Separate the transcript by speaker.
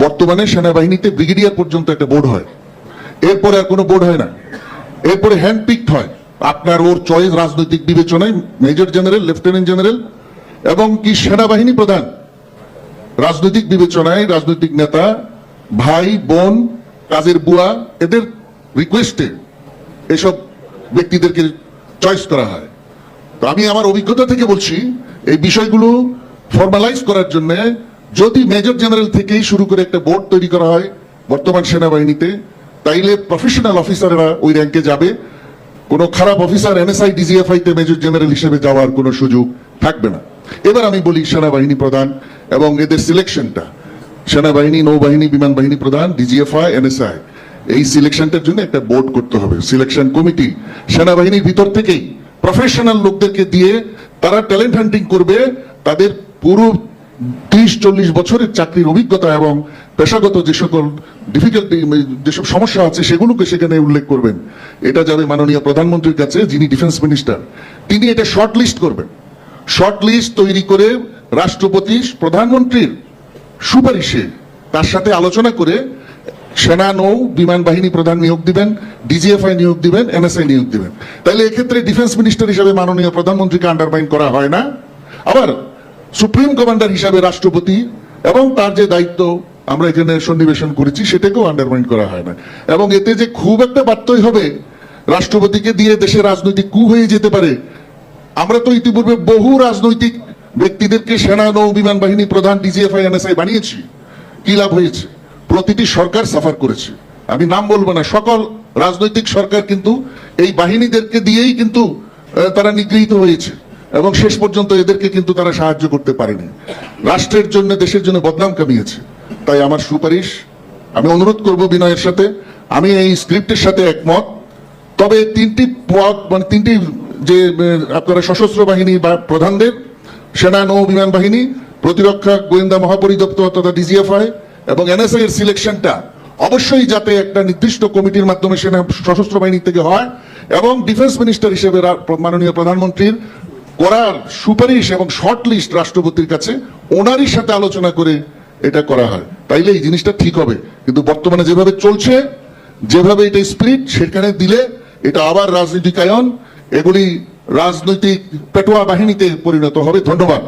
Speaker 1: বর্তমানে সেনাবাহিনীতে ব্রিগেডিয়ার পর্যন্ত একটা বোর্ড হয়। এরপরে আর কোনো বোর্ড হয় না। এরপরে হ্যান্ড পিকড হয়। আপনার ওর চয়েস রাজনৈতিক বিবেচনায়, মেজর জেনারেল, লেফটেন্যান্ট জেনারেল, এবং কি সেনাবাহিনী প্রধান। রাজনৈতিক বিবেচনায় রাজনৈতিক নেতা, ভাই, বোন, কাজের বুয়া, এদের রিকোয়েস্টে এসব ব্যক্তিদেরকে চয়েস করা হয়। তো আমি আমার অভিজ্ঞতা থেকে বলছি, এই বিষয়গুলো ফর্মালাইজ করার জন্য যদি মেজর জেনারেল থেকেই শুরু করে একটা বোর্ড তৈরি করা হয় বর্তমান সেনাবাহিনীতে, তাইলে প্রফেশনাল অফিসাররা ওই র্যাঙ্কে যাবে। কোনো খারাপ অফিসার এনএসআই ডিজিএফআই তে মেজর জেনারেল হিসেবে যাওয়ার কোনো সুযোগ থাকবে না। এবার আমি বলি সেনাবাহিনী প্রধান এবং এদের সিলেকশনটা সেনাবাহিনী, নৌবাহিনী বিমান বাহিনী প্রধান ডিজিএফআই এনএসআই এই সিলেকশনটার জন্য একটা বোর্ড করতে হবে। সিলেকশন কমিটি সেনাবাহিনীর ভিতর থেকেই প্রফেশনাল লোকদেরকে দিয়ে তারা ট্যালেন্ট হান্টিং করবে, তাদের পুরো ত্রিশ, চল্লিশ বছরের চাকরির অভিজ্ঞতা এবং পেশাগত যে সকল ডিফিকাল্টি যেসব সমস্যা আছে সেগুলোকে সেখানে উল্লেখ করবেন। এটা যাবে মাননীয় প্রধানমন্ত্রীর কাছে, যিনি ডিফেন্স মিনিস্টার তিনি এটা শর্ট লিস্ট করবেন। শর্ট লিস্ট তৈরি করে রাষ্ট্রপতি, প্রধানমন্ত্রীর সুপারিশে তার সাথে আলোচনা করে সেনা, নৌ, বিমান বাহিনী প্রধান নিয়োগ দিবেন ডিজিএফআই নিয়োগ দিবেন এনএসআই নিয়োগ দিবেন। তাহলে এক্ষেত্রে ডিফেন্স মিনিস্টার হিসেবে মাননীয় প্রধানমন্ত্রীকে আন্ডারমাইন করা হয় না। আবার সুপ্রিম কমান্ডার হিসাবে রাষ্ট্রপতি, এবং তার যে দায়িত্ব আমরা এখানে সন্নিবেশন করেছি, সেটাকেও আন্ডারমাইন করা হয় না। এবং এতে যে খুব একটা বার্তই হবে, রাষ্ট্রপতিকে দিয়ে দেশের রাজনৈতিক কু হয়ে যেতে পারে, আমরা তো ইতিপূর্বে বহু রাজনৈতিক ব্যক্তিদেরকে সেনা, নৌ, বিমান বাহিনী, প্রধান ডিজিএফআই এনএসআই বানিয়েছি। কি লাভ হয়েছে? প্রতিটি সরকার সাফার করেছে। আমি নাম বলব না, সকল রাজনৈতিক সরকার কিন্তু এই বাহিনীদেরকে দিয়েই কিন্তু তারা নিগৃহীত হয়েছে। এবং শেষ পর্যন্ত এদেরকে কিন্তু তারা সাহায্য করতে পারেনি। রাষ্ট্রের জন্য, দেশের জন্য বদনাম কামিয়েছে। তাই আমার সুপারিশ, আমি অনুরোধ করব বিনয়ের সাথে, আমি এই স্ক্রিপ্টের সাথে একমত। তবে তিনটি পদ মানে তিনটি যে আপনারা সশস্ত্র বাহিনী বা প্রধানদের, সেনা, নৌ বিমান বাহিনী, প্রতিরক্ষা, গোয়েন্দা মহাপরিদপ্তর তথা ডিজিএফআই এবং এনএসআই এর সিলেকশনটা অবশ্যই যাতে একটা নির্দিষ্ট কমিটির মাধ্যমে সেনা সশস্ত্র বাহিনী থেকে হয় এবং ডিফেন্স মিনিস্টার হিসেবে মাননীয় প্রধানমন্ত্রীর করার সুপারিশ এবং শর্ট লিস্ট রাষ্ট্রপতির কাছে ওনারই সাথে আলোচনা করে এটা করা হয়। তাইলে এই জিনিসটা ঠিক হবে। কিন্তু বর্তমানে যেভাবে চলছে, যেভাবে এটা স্প্রিট সেখানে দিলে এটা আবার রাজনীতিকায়ন এগুলি রাজনৈতিক পেটোয়া বাহিনীতে পরিণত হবে। ধন্যবাদ।